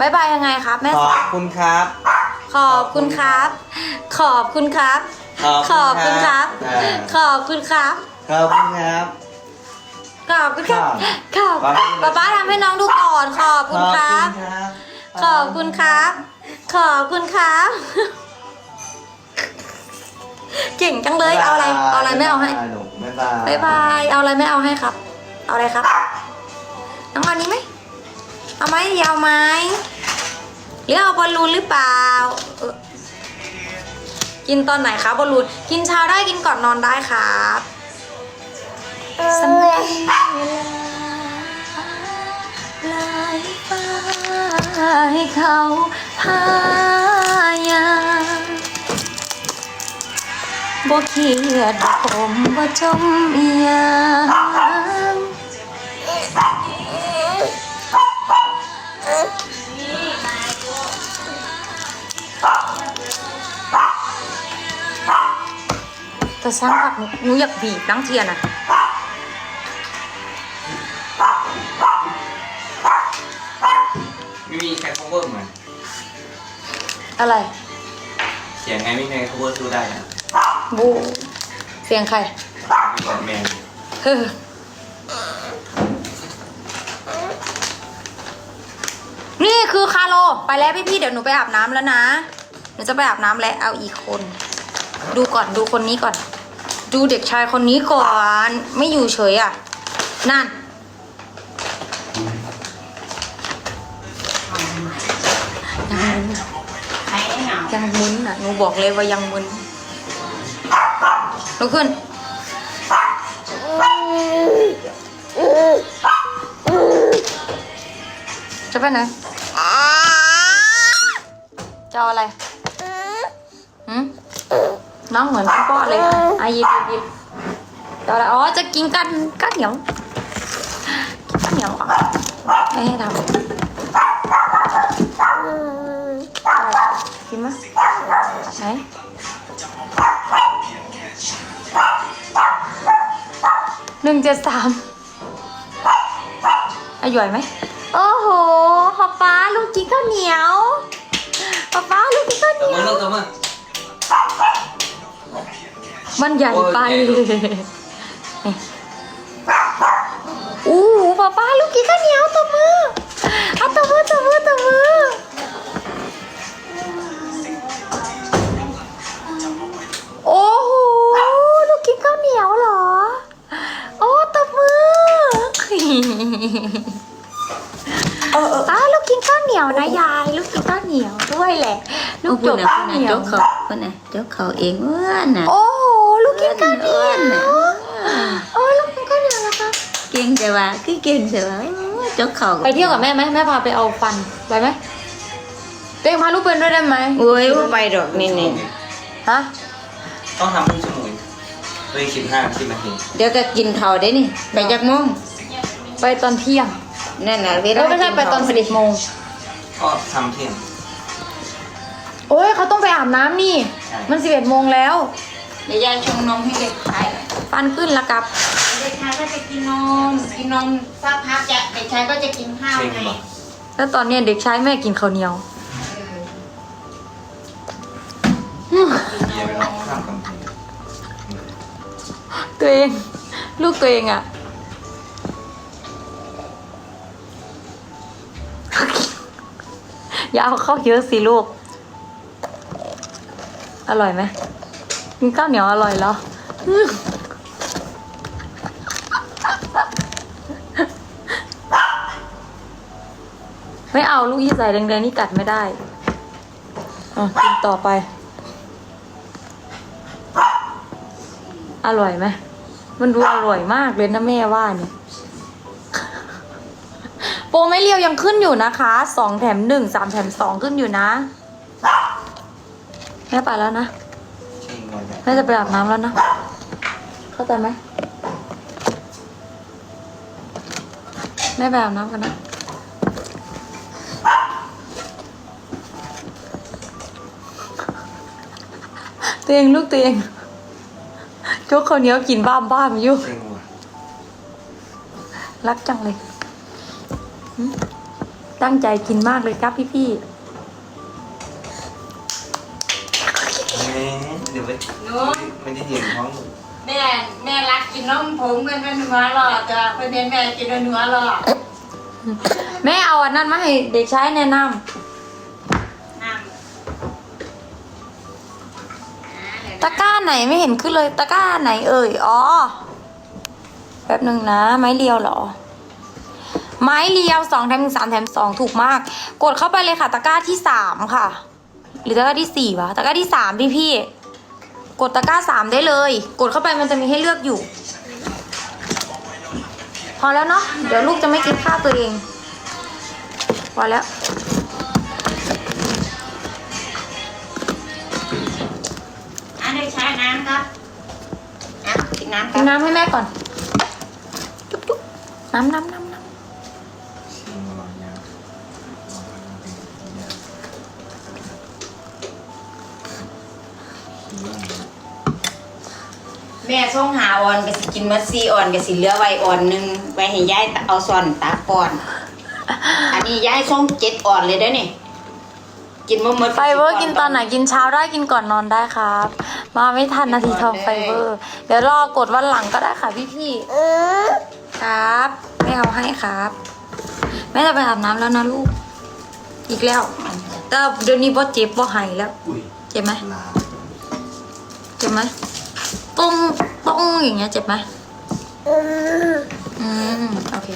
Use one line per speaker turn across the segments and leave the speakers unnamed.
บายบายยังไงครับ แม่
ขอบคุณครับ
ขอบคุณครับ ขอบคุณครับ ขอบคุณครับ
เออ
ขอบคุณครับ
ขอบคุณครับ
ขอบคุณครับ ขอบ
ป๊าป๊า
ป๊าป๊าทำให้น้องดูก่อน ขอบคุณครับ ขอบคุณครับ ขอบคุณครับ เก่งจังเลย เอาอะไร เอาอะไรไม่เอาให้
หนูบ๊ายบาย
บายบาย เอาอะไรไม่เอาให้ครับ เอาอะไรครับ น้องเอาอันนี้ไหม เอาไหมอยาวไหมหรือเอาบอลลูนหรือเปล่าเออกินตอนไหนครับบอลลูน กินเช้าได้กินก่อนนอนได้ครับสำหรับเวลาลายฟ้าให้เขาพายามบ่เครียดบ่ขมบ่จมเอียง แต่สร้างผักหนูหนูอยากบีบตั้งเทียนอะ
ไม่มีใคร cover เหมือน
อะไร
เสียงไงไม่มีใคร cover สู้ได้นะ
บูเสียงใคร
มีแต่แมน
เฮ้อนี่คือคาโลไปแล้วพี่ๆเดี๋ยวหนูไปอาบน้ำแล้วนะหนูจะไปอาบน้ำแล้วเอาอีกคน ดูก่อนดูคนนี้ก่อน ดูเด็กชายคนนี้ก่อน ไม่อยู่เฉยอะ นั่นยังมึนอะยังมึนอะ หนูบอกเลยว่ายังมึนลุกขึ้น จะไปไหนจะเอาอะไร หืม น้องเหมือนพี่ป้อเลยอายิบหยิบหยิบจะเอาอะไรอ๋อจะกินกันกันเหนียวกินกันเหนียวอะไม่ให้ทำอะไรกินมั้ยไหนหนึ่งเจ็ดสามอาย่อยไหมโอ้โหป๊าป๊าลูกกินข้าวเหนียวป๊าป๊าลูกกินข้าวเห
ตัว
นียว
มือลูกตัวมือ
มันใหญ่ไป
โอ้ยใหญ่ลูก
อู้หูป๊าป๊าลูกกินข้าวเหนียวตัวมือเอาตัวมือตัวมือตัวมือโอ้โหลูกกินข้าวเหนียวเหรอ โอ้ตัวมืออ้าลูกกินข้าวเหนียวนะยาย ลูกกินข้าวเหนียวด้วยแหละ ลูกจบข้าวเหนียว
จกเขาคนน่ะจกเขาเองเมื่อนน่ะ
โอ้โหลู กกินข้าวเหนียว
น่ะ
โอ้ลูกกินข้าวเหนียวแล้วครับ
เก่งแต่ว่าคือเก่งแต่ว่าจกเขา
ไปเที่ยวกับแม่ไหมแม่พาไปเอาฟันไปไหมตัวเองพาลูกเป็นด้วยได้ไหม
โอ้ยไปดอกนี่นี่
ฮะ
ต้องทำครึ่งชั่วโมงตัวเองสิบห้าสิบนาที
เดี๋ยวก็กินเขาวได้นี่ไปจักโมง
ไปตอนเที่ยง
นั่นน่ะเว
ลาไม่ใช่ไปตอนสิบโมง
ก็ทำเที่ยง
โอ้ยเขาต้องไปอาบน้ำนี่ มันสิบเอ็ดโมงแล้ว
เดี๋ยวยายชงนมให้เด็กชาย
ฟันขึ้นละกับ
เด็กชายก็จะกินนมกินนมสักพักจะเด็กชายก็จะกินข้าว
เช่ง
ไง
บอก
แล้วตอนเนี้ยเด็กชายแม่กินข้าวเหนียว
เบียร์ไปลองข้ามกำแพง
ตัวเอง ลูกตัวเองอะอย่าเอาเข้าวเยอะสิลูก อร่อยไหม กินข้าวเหนียวอร่อยเหรออื้อไม่เอาลูกที่ใส่แดงๆนี่กัดไม่ได้อะกินต่อไป อร่อยไหมมันดูอร่อยมากเลยนะแม่ว่าเนี่ย โปรไม่เรียวยังขึ้นอยู่นะคะสองแถมหนึ่งสามแถมสองขึ้นอยู่นะ แม่ไปแล้วนะ
เช่งก่อ นแบบ
แม่จะไปอาบน้ำแล้วนะ เข้าใจไหมแม่ไปอาบน้ำกันนะตัวเองลูกตัวเองโจ๊กข้าวเหนียวกินบ้ามบ้ามอยู่
เช่งว่ะ
รักจังเลยหึตั้งใจกินมากเลยครับพี่พี่
ไป
หนู
ไม่ได้ยืนท้อง
แม่แม่รักกินนมผมกันเป็นหัวหลอดจ้ะประเด็นแม่กินเป็นหัวหลอด
ๆแม่เอาอันนั้นมาให้เด็กใช้แนะน
น้ำำ
ตะกร้าไหนไม่เห็นขึ้นเลยตะกร้าไหนเอ่ยอ๋อแป๊บหนึ่งนะ ไม้เรียวเหรอ ไม้เรียวสองแถมหนึ่งสามแถมสองถูกมาก กดเข้าไปเลยค่ะ ตะกร้าที่สามค่ะ หรือตะกร้าที่สี่วะตะกร้าที่สามพี่พี่ๆ กดตะกร้าสามได้เลย กดเข้าไปมันจะมีให้เลือกอยู่ พอแล้วเนาะเดี๋ยวลูกจะไม่กินข้าวตัวเองพอแล้ว
อันนี้ใช้น้ำครับน้ำกินน้ำค
กิ
รั
น
บ
น้ำให้แม่ก่อนจุ๊บจุ๊บน้ำน้ำน้ำน้
แม่ส่งหาอ่อนก็สิกินมัดซีอ่อนก็สิเหลือไว้อ่อนหนึงไว้ให้ยายเอาซ่อนตาก่อน อันนี้ยายส่งเจ็ดอ่อนเลยเด้อนี่กินบ่หมดำ
ไฟเบอร์กินตอนไหนกินเช้าได้กินก่อนนอนได้ครับ มาไม่ทันนาทีทองไฟเบอร์ เดี๋ยวรอกดวันหลังก็ได้ค่ะพี่พี่ๆครับแม่เอาให้ครับ แม่จะไปอาบน้ำแล้วนะลูก อีกแล้ว แต่เดี๋ยวนี้บ่เจ็บบ่หายแล้ว
อุ้ย
เจ็บไหม
ลา
เจ็บไหม ตุ้งตุ้งอย่างเงี้ยเจ็บไหมอืมโอเค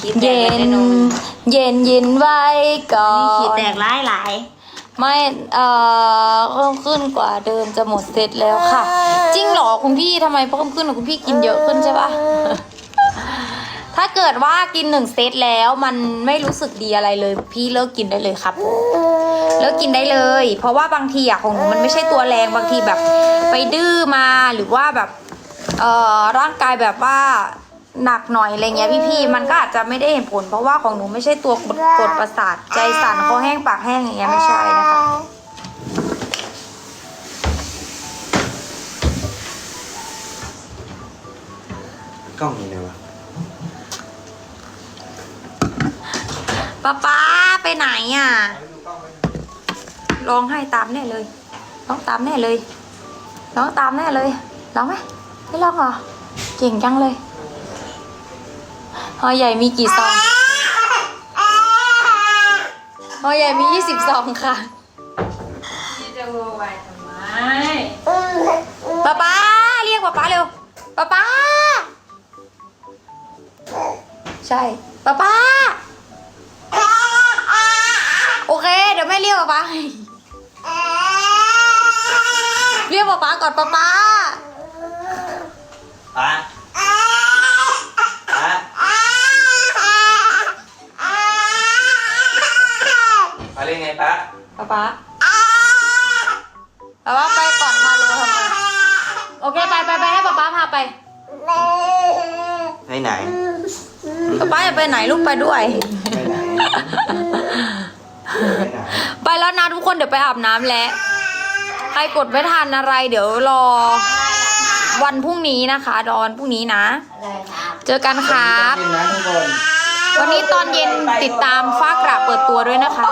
ขี้แต
เย็
กเลย
น
เด้อห
เย็นเย็นไว้ก่อ
นี่ขี้
น
แตกหลายหลาย
ไม่เอ่อเพิ่มขึ้นกว่าเดิมจะหมดเซตแล้วค่ะ จริงเหรอคุณพี่ทำไมเพิ่มขึ้นอะคุณพี่กินเยอะขึ้นใช่ปะ ถ้าเกิดว่ากินหนึ่งเซตแล้วมันไม่รู้สึกดีอะไรเลย พี่เลิกกินได้เลยครับ เลิกกินได้เลย เพราะว่าบางทีอะของหนูมันไม่ใช่ตัวแรงบางทีแบบ ไปดื้อมาหรือว่าแบบเอ่อร่างกายแบบว่าหนักหน่อยอะไรเงี้ยพี่ๆมันก็อาจจะไม่ได้เห็นผล เพราะว่าของหนูไม่ใช่ตัวกดกดประสาทใจสั่นคอแห้งปากแห้งอย่างเงี้ยไม่ใช่นะคะ
กล้องอยังไงวะ
ป๊าป๊าไปไหนอะร้องให้ตามแน่เลยร้องตามแน่เลยร้องตามแน่เลยร้องไหมไม่ร้องเหรอเก่งจังเลยหอใหญ่มีกี่ซองหอใหญ่มียี่สิบซองค่ะ
พี่จะโวยวายทำไม
ป๊าป๊าเรียกป๊าป๊าเร็วป๊าป๊าใช่ป๊าป๊า ยวแม่เรียกป๊าป๊าให้เรียกป๊าป๊าก่อนป๊าป๊า
ป้าป้าป้าเรียกไงป้า
ป๊าป๊าป๊าป๊าไปก่อนพาโลทำไมโอเคไปไปไปให้ป๊าป๊าพาไป
ไปไหน
ป๊าป๊าอย่าไปไหนลูกไปด้วย
ไปไหน ไปไหน
ไปแล้วนะทุกคนเดี๋ยวไปอาบน้ำแล้ว ใครกดไม่ทันอะไร เดี๋ยวรอ วันพรุ่งนี้นะคะรอวันพรุ่งนี้นะ
ได้ครับ
เจอกันครับ
กินนะทุกคน
วันนี้ตอนเย็นติดตามฟ้ากระเปิดตัวด้วยนะคะ